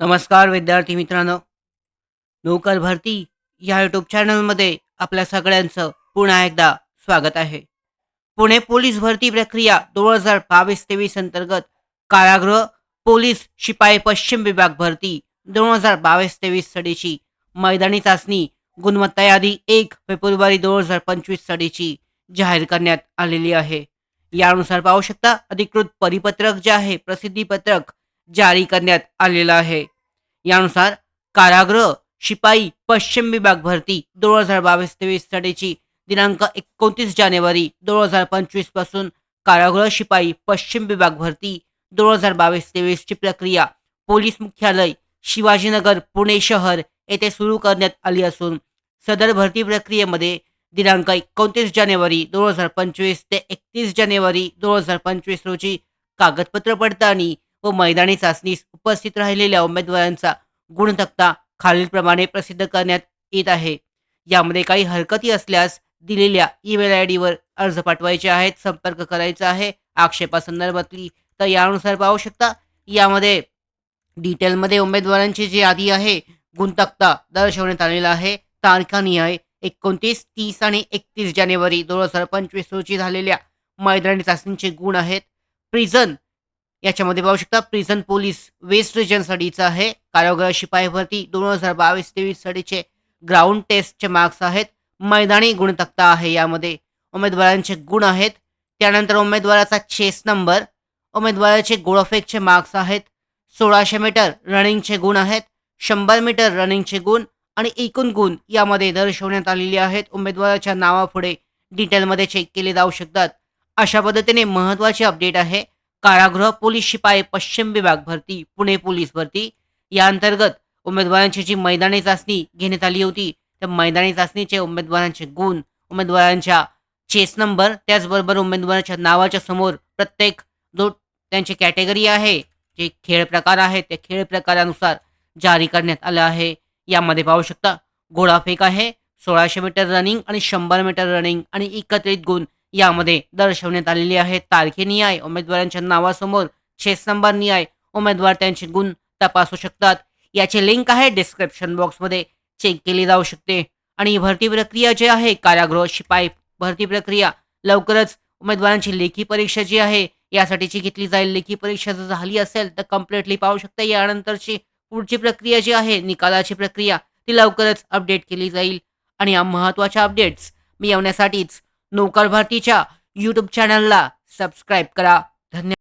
नमस्कार विद्यार्थी मित्रांनो. नोकर भरती या यूट्यूब चॅनलमध्ये आपल्या सगळ्यांचं पुन्हा एकदा स्वागत आहे. पुणे पोलीस भरती प्रक्रिया दोन हजार बावीस तेवीस अंतर्गत कारागृह पोलीस शिपाई पश्चिम विभाग भरती दोन हजार बावीस तेवीस सालीची मैदानी चाचणी गुणवत्ता यादी एक फेब्रुवारी दोन हजार पंचवीस सालीची जाहीर करण्यात आलेली आहे. यानुसार पाहू शकता अधिकृत परिपत्रक जे आहे प्रसिद्धीपत्रक जारी करण्यात आलेला आहे. यानुसार कारागृह शिपाई पश्चिम विभाग भरती दोन हजार बावीस तेवीस साठीची दिनांक एकोणतीस जानेवारी दोन हजार पंचवीसपासून कारागृह शिपाई पश्चिम विभाग भरती दोन हजार बावीस तेवीसची प्रक्रिया पोलीस मुख्यालय शिवाजीनगर पुणे शहर येथे सुरू करण्यात आली असून सदर भरती प्रक्रियेमध्ये दिनांक एकोणतीस जानेवारी दोन हजार पंचवीस ते एकतीस जानेवारी दोन हजार पंचवीस रोजी कागदपत्र पडताळणी व मैदानी चाचणीस उपस्थित राहिलेल्या उमेदवारांचा गुणतक्ता खालीलप्रमाणे प्रसिद्ध करण्यात येत आहे. यामध्ये काही हरकती असल्यास दिलेल्या ईमेल आय डीवर अर्ज पाठवायचे आहेत संपर्क करायचा आहे आक्षेपासंदर्भातली तर यानुसार पाहू शकता. यामध्ये डिटेलमध्ये उमेदवारांची जी यादी आहे गुणतक्ता दर्शवण्यात आलेला आहे. तारखानिहाय एकोणतीस तीस आणि एकतीस जानेवारी दोन हजार पंचवीस रोजी झालेल्या मैदानी चाचणीचे गुण आहेत. प्रिझन याच्यामध्ये पाहू शकता प्रिझन पोलीस वेस्ट रिजनसाठीचं आहे. कारागृह शिपाई भरती दोन हजार बावीस तेवीस साठीचे ग्राउंड टेस्टचे मार्क्स आहेत. मैदानी गुणतक्ता आहे यामध्ये. उमेदवारांचे गुण आहेत. त्यानंतर उमेदवाराचा चेस नंबर उमेदवाराचे गोळफेकचे मार्क्स आहेत. सोळाशे मीटर रनिंगचे गुण आहेत. शंभर मीटर रनिंगचे गुण आणि एकूण गुण यामध्ये दर्शवण्यात आलेले आहेत. उमेदवाराच्या नावापुढे डिटेलमध्ये चेक केले जाऊ शकतात. अशा पद्धतीने महत्त्वाचे अपडेट आहे. कारागृह पोलीस शिपाई पश्चिम विभाग भरती पुणे पोलीस भरती. या अंतर्गत उमेदवारांची जी मैदानी चाचणी घेण्यात आली होती त्या मैदानी चाचणीचे उमेदवारांचे गुण उमेदवारांच्या चेस नंबर त्याचबरोबर उमेदवाराच्या नावाच्या समोर प्रत्येक जो त्यांची कॅटेगरी आहे जे खेळ प्रकार आहे त्या खेळ प्रकारानुसार जारी करण्यात आलं आहे. यामध्ये पाहू शकता घोडाफेक आहे सोळाशे मीटर रनिंग आणि शंभर मीटर रनिंग आणि एकत्रित गुण यामध्ये दर्शवण्यात आलेली आहे. तारखेनिहाय उमेदवारांच्या नावासमोर छेस नंबर निहाय उमेदवार त्यांचे गुण तपासू शकतात. याची लिंक आहे डिस्क्रिप्शन बॉक्समध्ये चेक केली जाऊ शकते. आणि ही भरती प्रक्रिया जी आहे कारागृह शिपाई भरती प्रक्रिया लवकरच उमेदवारांची लेखी परीक्षा जी आहे यासाठीची घेतली जाईल. लेखी परीक्षा जर झाली असेल तर कम्प्लिटली पाहू शकता यानंतरची पुढची प्रक्रिया जी आहे निकालाची प्रक्रिया ती लवकरच अपडेट केली जाईल. आणि या महत्त्वाच्या अपडेट्स मी नोकर भरतीच्या यूट्यूब चॅनलला सबस्क्राईब करा. धन्यवाद.